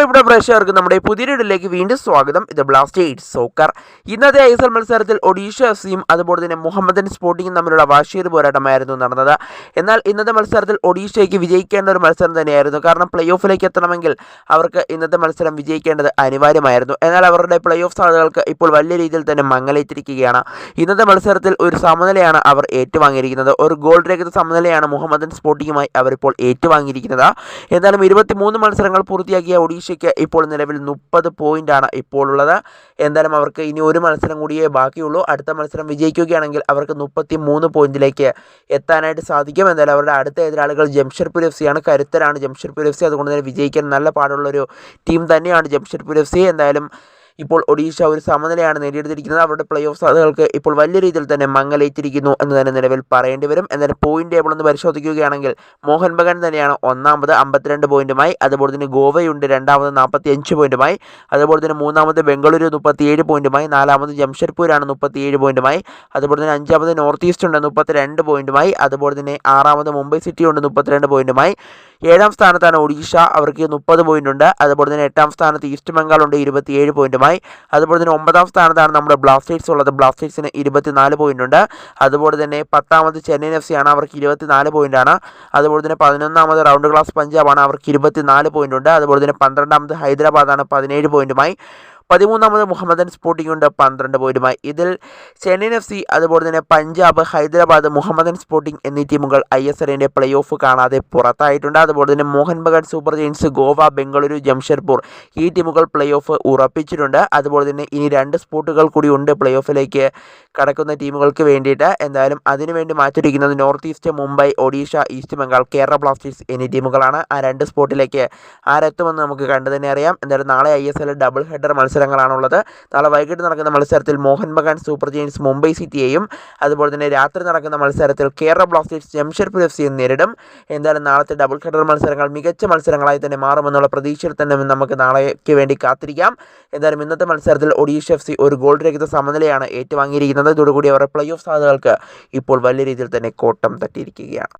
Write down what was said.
പ്രിയപ്പെട്ട പ്രേക്ഷകർക്ക് നമ്മുടെ പുതിയ ഇടയിലേക്ക് വീണ്ടും സ്വാഗതം. ഇത് ബ്ലാസ്റ്റേഴ്സ് സോക്കർ ഇന്നത്തെ ഐ എസ് എൽ മത്സരത്തിൽ ഒഡീഷ എഫ് സിയും അതുപോലെ തന്നെ മുഹമ്മദൻ സ്പോർട്ടിങ്ങും തമ്മിലുള്ള വാശിയേറി പോരാട്ടമായിരുന്നു നടന്നത്. എന്നാൽ ഇന്നത്തെ മത്സരത്തിൽ ഒഡീഷയ്ക്ക് വിജയിക്കേണ്ട ഒരു മത്സരം തന്നെയായിരുന്നു. കാരണം പ്ലേ ഓഫിലേക്ക് എത്തണമെങ്കിൽ അവർക്ക് ഇന്നത്തെ മത്സരം വിജയിക്കേണ്ടത് അനിവാര്യമായിരുന്നു. എന്നാൽ അവരുടെ പ്ലേ ഓഫ് സാധ്യതകൾക്ക് ഇപ്പോൾ വലിയ രീതിയിൽ തന്നെ മങ്ങലേറ്റിരിക്കുകയാണ്. ഇന്നത്തെ മത്സരത്തിൽ ഒരു സമനിലയാണ് അവർ ഏറ്റുവാങ്ങിയിരിക്കുന്നത്. ഒരു ഗോൾ രഹിത സമനിലയാണ് മുഹമ്മദൻ സ്പോർട്ടിങ്ങുമായി അവരിപ്പോൾ ഏറ്റുവാങ്ങിയിരിക്കുന്നത്. എന്തായാലും ഇരുപത്തിമൂന്ന് മത്സരങ്ങൾ പൂർത്തിയാക്കിയ ഒഡീഷയ്ക്ക് ഇപ്പോൾ നിലവിൽ മുപ്പത് പോയിന്റാണ് ഇപ്പോൾ ഉള്ളത് എന്തായാലും അവർക്ക് ഇനി ഒരു മത്സരം കൂടിയേ ബാക്കിയുള്ളൂ. അടുത്ത മത്സരം വിജയിക്കുകയാണെങ്കിൽ അവർക്ക് മുപ്പത്തി മൂന്ന് പോയിന്റിലേക്ക് എത്താനായിട്ട് സാധിക്കും. എന്തായാലും അവരുടെ അടുത്ത എതിരാളികൾ ജംഷഡ്പൂർ എഫ് സിയാണ് കരുത്തരാണ്. ജംഷഡ്പൂർ എഫ് സി അതുകൊണ്ട് തന്നെ വിജയിക്കാൻ നല്ല പാടുള്ളൊരു ടീം തന്നെയാണ് ജംഷഡ്പൂർ എഫ് സി. എന്തായാലും ഇപ്പോൾ ഒഡീഷ ഒരു സമനിലയാണ് നേടിയെടുത്തിരിക്കുന്നത്. അവരുടെ പ്ലേ ഓഫ് സാധ്യതകൾക്ക് ഇപ്പോൾ വലിയ രീതിയിൽ തന്നെ മങ്ങലേറ്റിരിക്കുന്നു എന്ന് തന്നെ നിലവിൽ പറയേണ്ടി വരും. എന്നാൽ പോയിന്റ് ടേബിൾ ഒന്ന് പരിശോധിക്കുകയാണെങ്കിൽ മോഹൻ ബഗാൻ തന്നെയാണ് ഒന്നാമത് അമ്പത്തിരണ്ട് പോയിന്റുമായി. അതുപോലെ തന്നെ ഗോവയുണ്ട് രണ്ടാമത് നാൽപ്പത്തി അഞ്ച് പോയിന്റുമായി. അതുപോലെ തന്നെ മൂന്നാമത് ബംഗളൂരു മുപ്പത്തിയേഴ് പോയിന്റുമായി. നാലാമത് ജംഷഡ്പൂരാണ് മുപ്പത്തിയേഴ് പോയിന്റുമായി. അതുപോലെ തന്നെ അഞ്ചാമത് നോർത്ത് ഈസ്റ്റ് ഉണ്ട് മുപ്പത്തിരണ്ട് പോയിന്റുമായി. അതുപോലെ തന്നെ ആറാമത് മുംബൈ സിറ്റി ഉണ്ട് മുപ്പത്തിരണ്ട് പോയിന്റുമായി. ഏഴാം സ്ഥാനത്താണ് ഒഡീഷ. അവർക്ക് മുപ്പത് പോയിന്റ് ഉണ്ട്. അതുപോലെ തന്നെ എട്ടാം സ്ഥാനത്ത് ഈസ്റ്റ് ബംഗാൾ ഉണ്ട് ഇരുപത്തിയേഴ് പോയിന്റുമായി അതുപോലെ തന്നെ ഒമ്പതാം സ്ഥാനത്താണ് നമ്മുടെ ബ്ലാസ്റ്റേഴ്സ് ഉള്ളത്. ബ്ലാസ്റ്റേഴ്സിന് ഇരുപത്തിനാല് പോയിന്റ് ഉണ്ട്. അതുപോലെ തന്നെ പത്താമത് ചെന്നൈയിൻ എഫ് സി ആണ്. അവർക്ക് ഇരുപത്തിനാല് പോയിന്റാണ് അതുപോലെ തന്നെ പതിനൊന്നാമത് റൗണ്ട് ക്ലാസ് പഞ്ചാബാണ് അവർക്ക് ഇരുപത്തിനാല് പോയിന്റ് ഉണ്ട്. അതുപോലെ തന്നെ പന്ത്രണ്ടാമത് ഹൈദരാബാദാണ് പതിനേഴ് പോയിന്റുമായി പതിമൂന്നാമത് മുഹമ്മദൻ സ്പോർട്ടിംഗ് ഉണ്ട് പന്ത്രണ്ട് പോയിന്റുമായി ഇതിൽ ചെന്നൈയിൻ എഫ് സി അതുപോലെ തന്നെ പഞ്ചാബ് ഹൈദരാബാദ് മുഹമ്മദൻ സ്പോർട്ടിംഗ് എന്നീ ടീമുകൾ ഐ എസ് എല്ലിന്റെ പ്ലേ ഓഫ് കാണാതെ പുറത്തായിട്ടുണ്ട്. അതുപോലെ തന്നെ മോഹൻ ബഗാൻ സൂപ്പർ ജെയിൻസ് ഗോവ ബംഗളൂരു ജംഷഡ്പൂർ ഈ ടീമുകൾ പ്ലേ ഓഫ് ഉറപ്പിച്ചിട്ടുണ്ട്. അതുപോലെ തന്നെ ഇനി രണ്ട് സ്പോട്ടുകൾ കൂടി ഉണ്ട് പ്ലേ ഓഫിലേക്ക് കടക്കുന്ന ടീമുകൾക്ക് വേണ്ടിയിട്ട്. എന്തായാലും അതിനുവേണ്ടി മാറ്റിയിരിക്കുന്നത് north east Mumbai Odisha east Bengal Kerala blasters എന്നീ ടീമുകളാണ് ആ രണ്ട് സ്പോട്ടിലേക്ക് ആരെത്തുമെന്ന് നമുക്ക് കണ്ടു തന്നെ അറിയാം. എന്തായാലും നാളെ ഐ ഡബിൾ ഹെഡർ മത്സരങ്ങളാണുള്ളത്. നാളെ വൈകിട്ട് നടക്കുന്ന മത്സരത്തിൽ മോഹൻ ബഗാൻ സൂപ്പർ ജെയിൻസ് മുംബൈ സിറ്റിയെയും അതുപോലെ തന്നെ രാത്രി നടക്കുന്ന മത്സരത്തിൽ കേരള ബ്ലാസ്റ്റേഴ്സ് ജംഷഡ്പൂർ എഫ് സിയും നേരിടും. എന്തായാലും നാളത്തെ ഡബിൾ ഹെഡർ മത്സരങ്ങൾ മികച്ച മത്സരങ്ങളായി തന്നെ മാറുമെന്നുള്ള പ്രതീക്ഷയിൽ തന്നെ നമുക്ക് നാളേക്ക് വേണ്ടി കാത്തിരിക്കാം. എന്തായാലും ഇന്നത്തെ മത്സരത്തിൽ ഒഡീഷ എഫ് സി ഒരു ഗോൾ രഹിത സമനിലയാണ് ഏറ്റുവാങ്ങിയിരിക്കുന്നത്. ഇതോടുകൂടി അവരുടെ പ്ലേ ഓഫ് സാധ്യതകൾക്ക് ഇപ്പോൾ വലിയ രീതിയിൽ തന്നെ കോട്ടം തട്ടിയിരിക്കുകയാണ്.